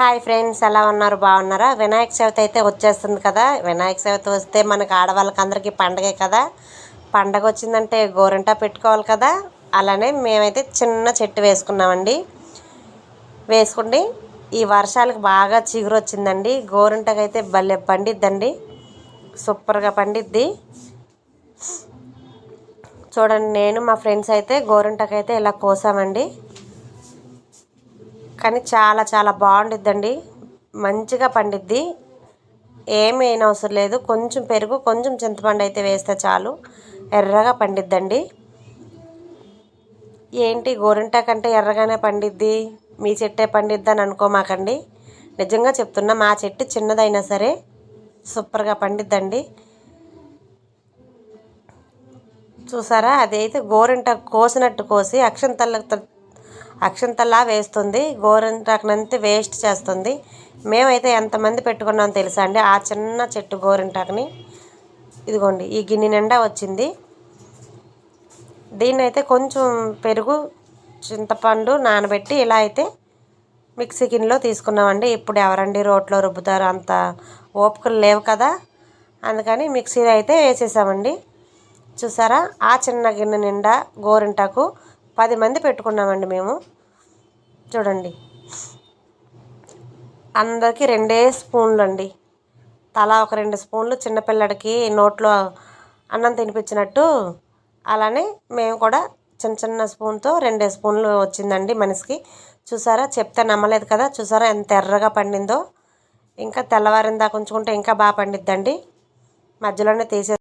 Hi friends ఎలా ఉన్నారు? బాగున్నారా? వినాయక చవితి అయితే వచ్చేస్తుంది కదా. వినాయక చవితి వస్తే మనకి ఆడవాళ్ళకి అందరికీ పండగే కదా. పండగ వచ్చిందంటే గోరింటా పెట్టుకోవాలి కదా. అలానే మేమైతే చిన్న చెట్టు వేసుకున్నామండి. వేసుకుండి. ఈ వర్షాలకు బాగా చిగురు వచ్చిందండి. గోరింటకైతే భలే పండిద్దండి. సూపర్గా పండిద్ది. చూడండి నేను మా ఫ్రెండ్స్ అయితే గోరింటకైతే ఇలా కోసామండి. కానీ చాలా చాలా బాగుండిద్దండి. మంచిగా పండిద్ది. ఏమీ అవసరం లేదు. కొంచెం పెరుగు కొంచెం చింతపండు అయితే వేస్తే చాలు. ఎర్రగా పండిద్దండి. ఏంటి? గోరింటా కంటే ఎర్రగానే పండిద్ది. మీ చెట్టే పండిద్ది అని అనుకోమాకండి నిజంగా చెప్తున్నా మా చెట్టు చిన్నదైనా సరే సూపర్గా పండిద్దండి. చూసారా? అదైతే గోరింట కోసినట్టు కోసి అక్షంతలకు అక్షంతలా వేస్తుంది. గోరింటాకునంత వేస్ట్ చేస్తుంది. మేమైతే ఎంతమంది పెట్టుకున్నాం తెలుసా అండి? ఆ చిన్న చెట్టు గోరింటాకుని. ఇదిగోండి ఈ గిన్నె నిండా వచ్చింది. దీన్ని అయితే కొంచెం పెరుగు చింతపండు నానబెట్టి ఇలా అయితే మిక్సీ గిన్నెలో తీసుకున్నామండి. ఇప్పుడు ఎవరండి రోట్లో రుబ్బుతారు అంత ఓపికలు లేవు కదా. అందుకని మిక్సీలో అయితే వేసేసామండి. చూసారా? ఆ చిన్న గిన్నె నిండా గోరింటాకు పది మంది పెట్టుకున్నామండి మేము. చూడండి. అందరికీ రెండే స్పూన్లు అండి తలా ఒక రెండు స్పూన్లు చిన్నపిల్లడికి నోట్లో అన్నం తినిపించినట్టు అలానే మేము కూడా చిన్న చిన్న స్పూన్తో రెండే స్పూన్లు వచ్చిందండి మనిషికి. చూసారా? చెప్తే నమ్మలేదు కదా? చూసారా? ఎంత ఎర్రగా పండిందో. ఇంకా తెల్లవారిందా ఉంచుకుంటే ఇంకా బాగా పండిద్దండి. మధ్యలోనే తీసే